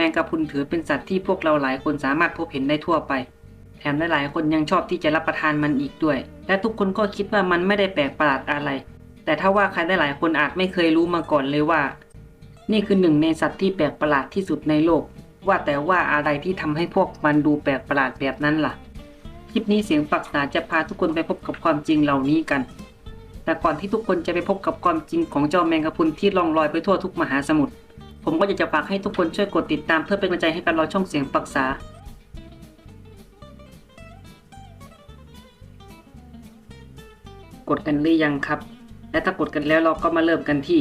แมงกะพรุนถือเป็นสัตว์ที่พวกเราหลายคนสามารถพบเห็นได้ทั่วไป แถมหลายๆคนยังชอบที่จะรับประทานมันอีกด้วย และทุกคนก็คิดว่ามันไม่ได้แปลกประหลาดอะไร แต่ถ้าว่าใครได้หลายคนอาจไม่เคยรู้มาก่อนเลยว่า นี่คือหนึ่งในสัตว์ที่แปลกประหลาดที่สุดในโลก ว่าแต่ว่าอะไรที่ทำให้พวกมันดูแปลกประหลาดแบบนั้นล่ะ คลิปนี้เสียงปรักษาจะพาทุกคนไปพบกับความจริงเหล่านี้กันแต่ก่อนที่ทุกคนจะไปพบกับความจริงของเจ้าแมงกะพรุนที่ล่องลอยไปทั่วทุกมหาสมุทร ผมก็อยากจะฝากให้ทุกคนช่วยกดติดตามเพื่อเป็นกำลังใจให้กันรอช่องเสียงปรักษากดกันหรือยังครับ และถ้ากดกันแล้วเราก็มาเริ่มกันที่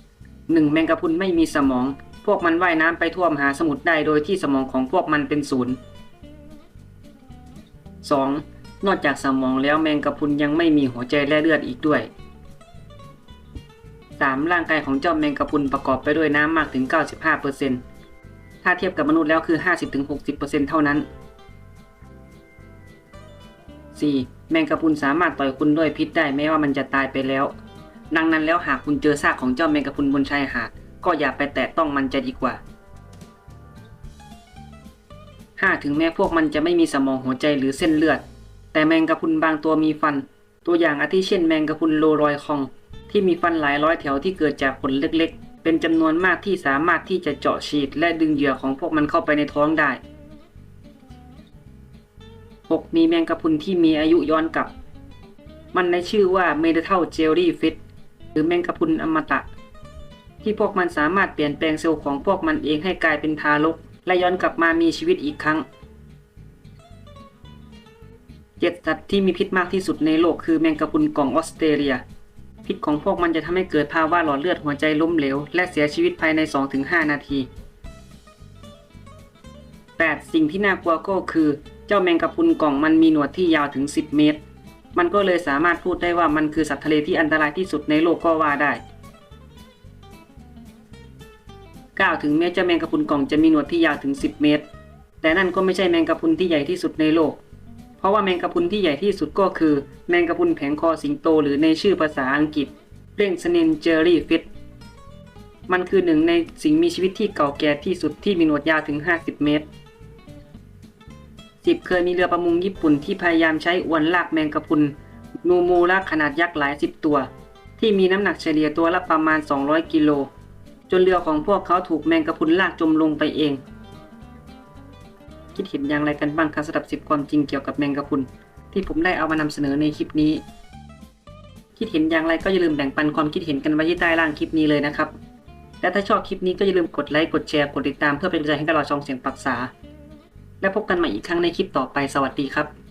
1. แมงกะพรุนไม่มีสมอง พวกมันว่ายน้ำไปท่วมหาสมุทรได้โดยที่สมองของพวกมันเป็นศูนย์ 2. นอกจากสมองแล้วแมงกะพรุนยังไม่มีหัวใจและเลือดอีกด้วย 3. ร่างกายของเจ้าแมงกะพรุนประกอบไปด้วยน้ำมากถึง 95%ถ้าเทียบกับมนุษย์แล้วคือ 50-60%เท่านั้น 4. แมงกะพรุนสามารถต่อยคุณด้วยพิษได้แม้ว่ามันจะตายไปแล้ว ดังนั้นแล้วหากคุณเจอซากของเจ้าแมงกะพรุนบนชายหาดก็อย่าไปแตะต้องมันจะดีกว่า 5. ถึงแม้พวกมันจะไม่มีสมองหัวใจหรือเส้นเลือด แต่แมงกะพรุนบางตัวมีฟัน ตัวอย่างอาทิเช่นแมงกะพรุนโลรอยคอง ที่มีฟันหลายร้อยแถวที่เกิดจากขนเล็กๆ เป็นจำนวนมากที่สามารถที่จะเจาะฉีดและดึงเหยื่อของพวกมันเข้าไปในท้องได้ 6. มีแมงกะพรุนที่มีอายุย้อนกลับ มันในชื่อว่า m e d a t a l Jellyfish หรือแมงกะพรุนอมตะ ที่พวกมันสามารถเปลี่ยนแปลงเซลล์ของพวกมันเองให้กลายเป็นทารก และย้อนกลับมามีชีวิตอีกครั้ง จ็ดสัตว์ที่มีพิษมากที่สุดในโลกคือแมงกะพรุนกล่องออสเตรเลีย พิษของพวกมันจะทำให้เกิดภาวะหลอดเลือดหัวใจล้มเหลว และเสียชีวิตภายใน 2-5 นาที 8. สิ่งที่น่ากลัวก็คือ เจ้าแมงกะพรุนกล่องมันมีหนวดที่ยาวถึง 10 เมตร มันก็เลยสามารถพูดได้ว่ามันคือสัตว์ทะเลที่อันตรายที่สุดในโลกก็ว่าได้ 9. ถึงแม้เจ้าแมงกะพรุนกล่องจะมีหนวดที่ยาวถึง 10 เมตร แต่นั่นก็ไม่ใช่แมงกะพรุนที่ใหญ่ที่สุดในโลก ราะว่าแมงกะพุนที่ใหญ่ที่สุดก็คือ แมงกะพุนแผงคอสิงโต หรือในชื่อภาษาอังกฤษเร่งสเนนเจอรี่ฟิตมันคือหนึ่งในสิ่งมีชีวิตที่เก่าแก่ที่สุดที่มีหนวดยาวถึง 50 เมตร 10 เคยมีเรือประมงญี่ปุ่นที่พยายามใช้อวนลากแมงกะพุนนูมูลากขนาดยักษ์หลายสิบตัว ที่มีน้ำหนักเฉลี่ยตัวละประมาณ 200 กิโล จนเรือของพวกเขาถูกแมงกะพุนลากจมลงไปเอง คิดเห็นอย่างไรกันบ้างครับสำหรับ10ความจริงเกี่ยวกับแมงกะพรุนที่ผมได้เอามานำเสนอในคลิปนี้ คิดเห็นอย่างไรก็อย่าลืมแบ่งปันความคิดเห็นกันไว้ที่ใต้ล่างคลิปนี้เลยนะครับ และถ้าชอบคลิปนี้ก็อย่าลืมกดไลค์กดแชร์กดติดตามเพื่อเป็นกำลังใจให้กับเราช่องเสียงปรักษา และพบกันใหม่อีกครั้งในคลิปต่อไปสวัสดีครับ